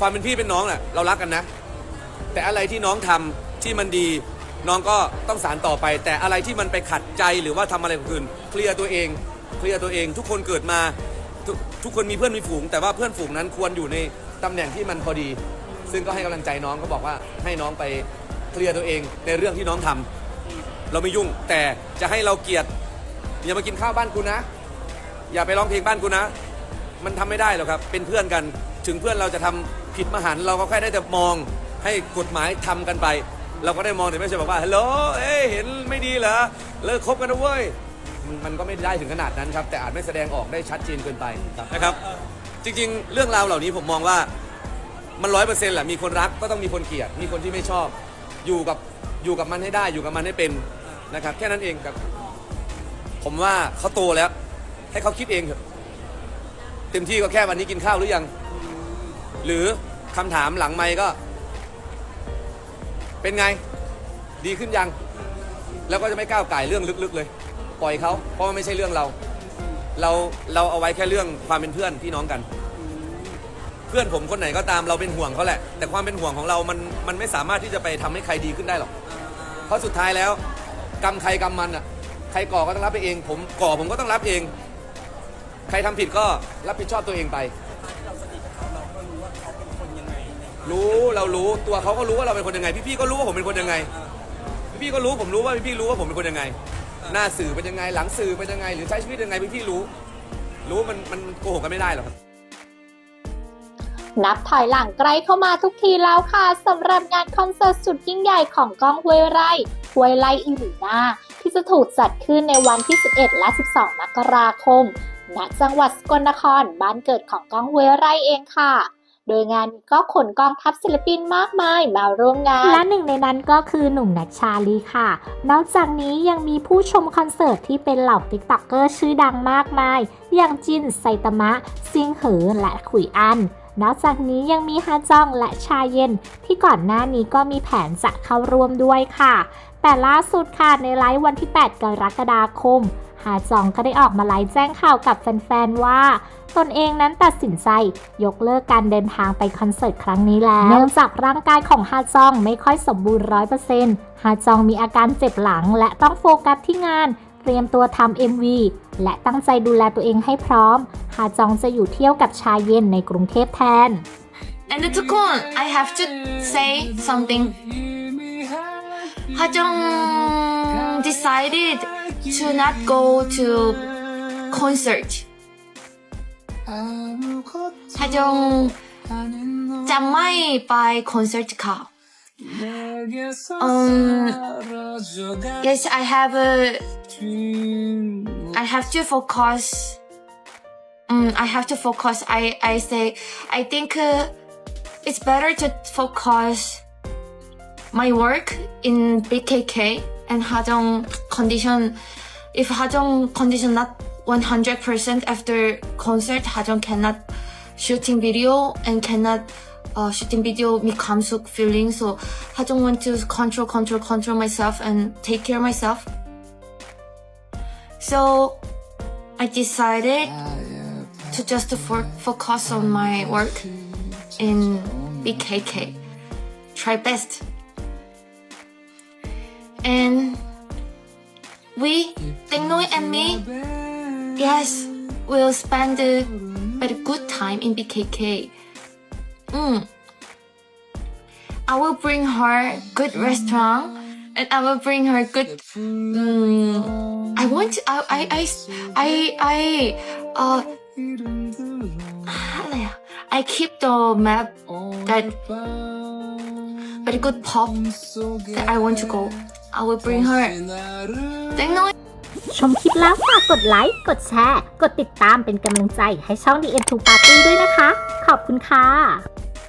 ความเป็นพี่เป็นน้องน่ะเรารักกันนะ แต่อะไรที่น้องทำที่มันดีน้องก็ต้องสารต่อไป แต่อะไรที่มันไปขัดใจหรือว่าทำอะไรของอื่นเคลียร์ตัวเองเคลียร์ตัวเอง ทุกคนเกิดมาทุกทุกคนมีเพื่อนมีฝูง แต่ว่าเพื่อนฝูงนั้นควรอยู่ในตำแหน่งที่มันพอดี ซึ่งก็ให้กำลังใจน้องก็บอกว่าให้น้องไปเคลียร์ตัวเองในเรื่องที่น้องทำเราไม่ยุ่งแต่จะให้เราเกลียดอย่ามากินข้าวบ้านกูนะ อย่าไปร้องเพลงบ้านกูนะ มันทำไม่ได้หรอกครับ เป็นเพื่อนกันถึงเพื่อนเราจะทำ ผิดมหันต์เราก็แค่ได้แต่มองให้กฎหมายทำกันไป เราก็ได้มองแต่ไม่ใช่บอกว่าฮัลโหลเอ้ยเห็นไม่ดีเหรอเลิกคบกันนะเว้ยมันมันก็ไม่ได้ถึงขนาดนั้นครับ แต่อาจไม่แสดงออกได้ชัดเจนเกินไปนะครับ จริงๆ เรื่องราวเหล่านี้ผมมองว่ามันร้อยเปอร์เซ็นต์แหละมีคนรักก็ต้องมีคนเกลียด มีคนที่ไม่ชอบ อยู่กับอยู่กับมันให้ได้อยู่กับมันให้เป็นนะครับ แค่นั้นเองครับ ผมว่าเขาโตแล้ว ให้เขาคิดเองเถอะเต็มที่ก็แค่วันนี้กินข้าวหรือยัง หรือ คำถามหลังไม่ก็ เป็นไง ดีขึ้นยัง แล้วก็จะไม่ก้าวไก่ายเรื่องลึกๆเลย ปล่อยเขาเพราะว่าไม่ใช่เรื่องเรา เราเราเอาไว้แค่เรื่องความเป็นเพื่อนพี่น้องกัน เพื่อนผมคนไหนก็ตามเราเป็นห่วงเขาแหละ แต่ความเป็นห่วงของเรามันมันไม่สามารถที่จะไปทำให้ใครดีขึ้นได้หรอก เพราะสุดท้ายแล้วกรรมใครกรรมมันอะ ใครก่อก็ต้องรับไปเอง ผมก่อผมก็ต้องรับเอง ใครทำผิดก็รับผิดชอบตัวเองไป รู้เรารู้ตัวเขาก็รู้ว่าเราเป็นคนยังไง พี่ๆก็รู้ว่าผมเป็นคนยังไง พี่ๆก็รู้ผมรู้ว่าพี่ๆรู้ว่าผมเป็นคนยังไง หน้าสื่อเป็นยังไง หลังสื่อเป็นยังไง หรือใช้ชีวิตยังไงพี่ๆรู้ รู้มันมันโกหกกันไม่ได้หรอกครับนับถอยหลังใกล้เข้ามาทุกทีแล้วค่ะสำหรับงานคอนเสิร์ตสุดยิ่งใหญ่ของก้องห้วยไร่ห้วยไร่อีหลีนาที่จะถูกจัดขึ้นในวันที่ 11 และ 12 มกราคมณจังหวัดสกลนครบ้านเกิดของก้องห้วยไร่เองค่ะ โดยงานนี้ก็ขนกองทัพศิลปินมากมายมาร่วมงาน และหนึ่งในนั้นก็คือหนุ่มนัชชาลีค่ะ นอกจากนี้ยังมีผู้ชมคอนเสิร์ตที่เป็นเหล่าติ๊กต็อกเกอร์ชื่อดังมากมาย อย่างจินไซตามะซิงเหอและขุยอันนอกจากนี้ยังมีฮาจองและชาเย็น ที่ก่อนหน้านี้ก็มีแผนจะเข้าร่วมด้วยค่ะ แต่ล่าสุดค่ะในไลฟ์วันที่ 8 กรกฎาคม ฮาจองก็ได้ออกมาไลฟ์แจ้งข่าวกับแฟนๆ ว่าตนเองนั้นตัดสินใจยกเลิกการเดินทางไปคอนเสิร์ตครั้งนี้แล้ว เนื่องจากร่างกายของฮาจองไม่ค่อยสมบูรณ์ร้อยเปอร์เซ็นต์ฮาจองมีอาการเจ็บหลังและต้องโฟกัสที่งานเตรียมตัวทำ MV และตั้งใจดูแลตัวเองให้พร้อม ฮาจองจะอยู่เที่ยวกับชายเย็นในกรุงเทพแทน And the Tukun, I have to say something. Hajong decided to not go to concert. Hajong จะไม่ไป concert ค่ะ Um, yes, I have a, I have to focus. Um, I have to focus. I, I say, I think uh, it's better to focus my work in BKK and Hajong condition. If Hajong condition not 100% after concert, Hajong cannot shooting video and cannot uh, shooting video me 감숙 feeling. So Hajong want to control, control, control myself and take care of myself. So I decided to just fo- focus on my work in BKK. Try best. And we, Tengnoi and me, yes, we'll spend a, very good time in BKK. Mm. I will bring her good restaurant and I will bring her good. Mm, I want to. I I I I I uh. I keep the map that, very good pop that I want to go. I will bring her. 땡노ชมคลิปแล้วฝากกดไลค์ กดแชร์ กดติดตามเป็นกำลังใจให้ช่อง The End to Party ด้วยนะคะ ขอบคุณค่ะ